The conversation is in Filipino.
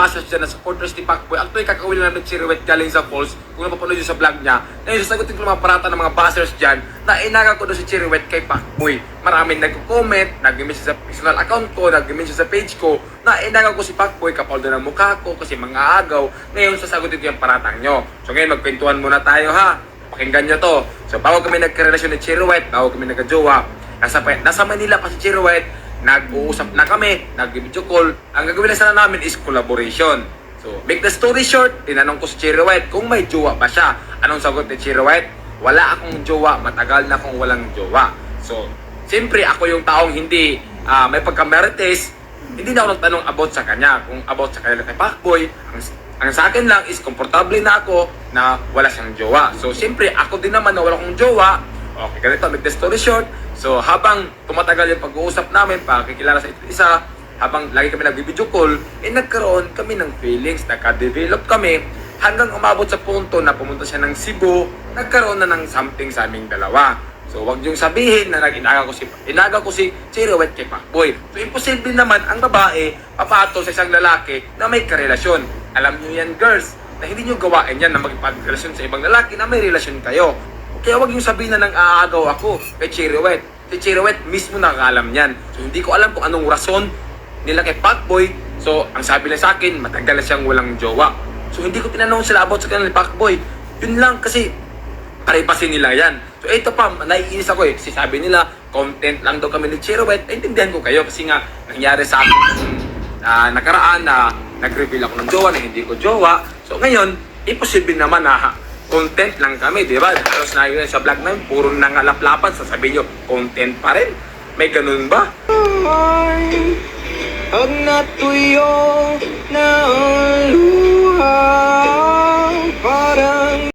passes dyan na supporters ni Pacboy. Actually, kakawin namin si Ruet galing sa Falls. Kung napapanood yun sa vlog niya. Ngayon, sasagutin ko ng mga parata ng mga bashers dyan na inaga ko doon si Chiriwet kay Pacboy. Maraming nagko-comment, nag-message sa personal account ko, nag-message sa page ko, na inaga ko si Pacboy kapal doon ang mukha ko kasi mga agaw. Ngayon, sasagutin ko yung paratang nyo. So ngayon, magkwentuhan muna tayo ha. Pakinggan nyo to. So bago kami nagkarelasyon ni Chiriwet, bago kami nagka-jowa, nasa, nasa Manila pa si Chiriwet, nag-uusap na kami, nag-video call. Ang gagawin na sana namin is collaboration. So, make the story short, tinanong ko si Cherry White kung may jowa ba siya. Anong sagot ni Cherry White? Wala akong jowa, matagal na akong walang jowa. So, siyempre ako yung taong hindi ah, may pagka-marites, hindi na ako nagtanong about sa kanya. Kung about sa kanya kay Pacboy, ang, ang sa akin lang is komportable na ako na wala siyang jowa. So, siyempre ako din naman na wala akong jowa, Okay, ganito, make the story short. So, habang tumatagal yung pag-uusap namin, pakikilala sa isa't isa, habang lagi kami nag-video call, eh nagkaroon kami ng feelings, nagka-develop kami, hanggang umabot sa punto na pumunta siya ng Cebu, nagkaroon na ng something sa aming dalawa. So, wag niyong sabihin na nag-inaga ko si inaga ko si Chiriwet kay Pacboy. So, imposible naman ang babae papato sa isang lalaki na may karelasyon. Alam niyo yan, girls, na hindi niyo gawain yan na magpag-relasyon sa ibang lalaki na may relasyon kayo. Kaya wag yung sabihin na nang aagaw ako kay Chiriwet. Si Chiriwet mismo nakakalam niyan. So hindi ko alam kung anong rason nila kay Pacboy. So ang sabi nila sa akin, matagal na siyang walang jowa. So hindi ko tinanong sila about sa kanila ni Pacboy. Yun lang kasi pare-pasin nila yan. So ito pa, naiinis ako eh. Kasi sabi nila, content lang daw kami ni Chiriwet. Naintindihan ko kayo kasi nga nangyari sa akin ah, nakaraan na nag-reveal ako ng jowa na hindi ko jowa. So ngayon, imposible naman na content lang kami, di ba? Tapos na yun sa vlog namin, puro nangalaplapan, sasabihin nyo, content pa rin. May ganun ba? Pag natuyo na